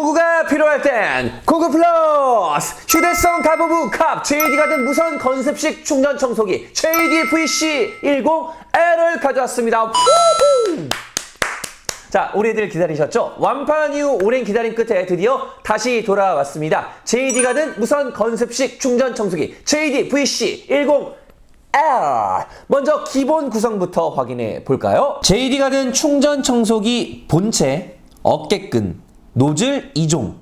도구가 필요할 땐 고구 플러스 휴대성 가부부 캅 JD가 된 무선 건습식 충전 청소기 JD VC10L을 가져왔습니다. 자, 우리들 기다리셨죠? 완판 이후 오랜 기다림 끝에 드디어 다시 돌아왔습니다. JD가 된 무선 건습식 충전 청소기 JD VC10 L. 먼저 기본 구성부터 확인해 볼까요? JD가 된 충전 청소기 본체, 어깨끈, 노즐 2종,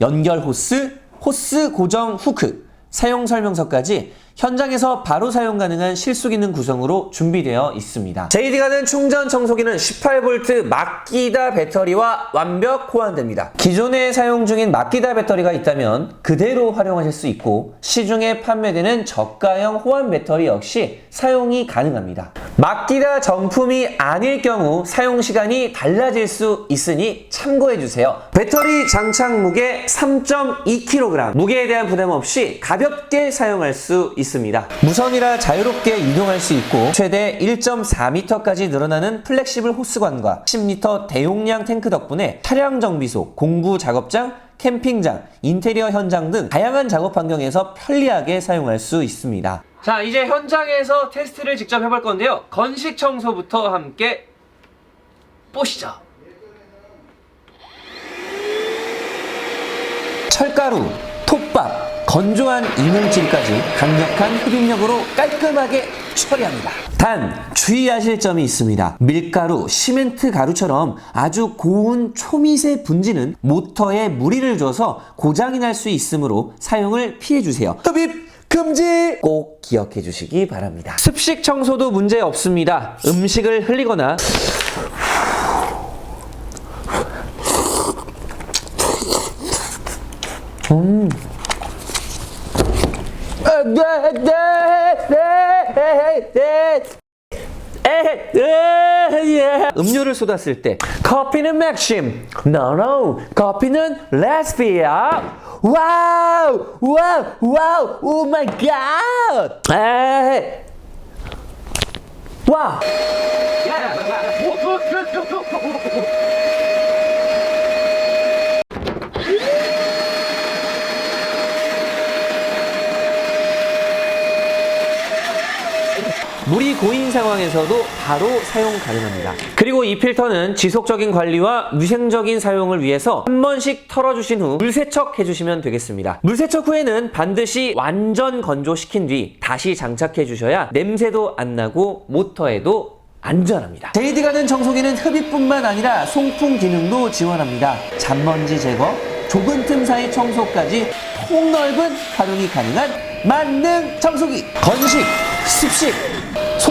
연결 호스, 호스 고정 후크, 사용 설명서까지 현장에서 바로 사용 가능한 실속 있는 구성으로 준비되어 있습니다. JD가 된 충전 청소기는 18V 막기다 배터리와 완벽 호환됩니다. 기존에 사용 중인 막기다 배터리가 있다면 그대로 활용하실 수 있고 시중에 판매되는 저가형 호환 배터리 역시 사용이 가능합니다. 막기다 정품이 아닐 경우 사용 시간이 달라질 수 있으니 참고해 주세요. 배터리 장착 무게 3.2kg. 무게에 대한 부담 없이 가볍게 사용할 수 있습니다. 무선이라 자유롭게 이동할 수 있고 최대 1.4m까지 늘어나는 플렉시블 호스관과 10리터 대용량 탱크 덕분에 차량 정비소, 공구 작업장, 캠핑장, 인테리어 현장 등 다양한 작업 환경에서 편리하게 사용할 수 있습니다. 자, 이제 현장에서 테스트를 직접 해볼 건데요. 건식 청소부터 함께 보시죠. 철가루, 톱밥, 건조한 이물질까지 강력한 흡입력으로 깔끔하게 처리합니다. 단 주의하실 점이 있습니다. 밀가루, 시멘트 가루처럼 아주 고운 초미세 분지는 모터에 무리를 줘서 고장이 날 수 있으므로 사용을 피해 주세요. 흡입 금지! 꼭 기억해 주시기 바랍니다. 습식 청소도 문제 없습니다. 음식을 흘리거나 음 료를 쏟았을 때 커피는 맥심 no no 커피는 레스피아 와우 와우 와우 오 마이 갓 와 물이 고인 상황에서도 바로 사용 가능합니다. 그리고 이 필터는 지속적인 관리와 위생적인 사용을 위해서 한 번씩 털어주신 후 물세척 해주시면 되겠습니다. 물세척 후에는 반드시 완전 건조시킨 뒤 다시 장착해 주셔야 냄새도 안 나고 모터에도 안전합니다. JD가 된 청소기는 흡입뿐만 아니라 송풍 기능도 지원합니다. 잔먼지 제거, 좁은 틈 사이 청소까지 폭넓은 활용이 가능한 만능 청소기 건식, 습식,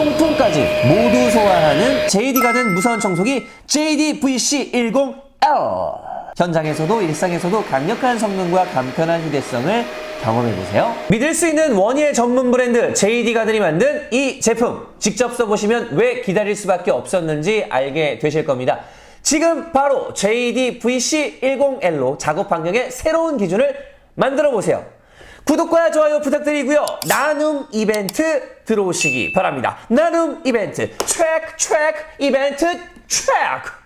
송풍까지 모두 소화하는 JD가 된 무선 청소기 JD VC10L 현장에서도 일상에서도 강력한 성능과 간편한 휴대성을 경험해보세요. 믿을 수 있는 원예 전문 브랜드 JD 가든이 만든 이 제품 직접 써보시면 왜 기다릴 수밖에 없었는지 알게 되실 겁니다. 지금 바로 JD VC10L로 작업 환경의 새로운 기준을 만들어 보세요 구독과 좋아요 부탁드리고요. 나눔 이벤트 들어오시기 바랍니다. 나눔 이벤트 트랙 트랙 이벤트 트랙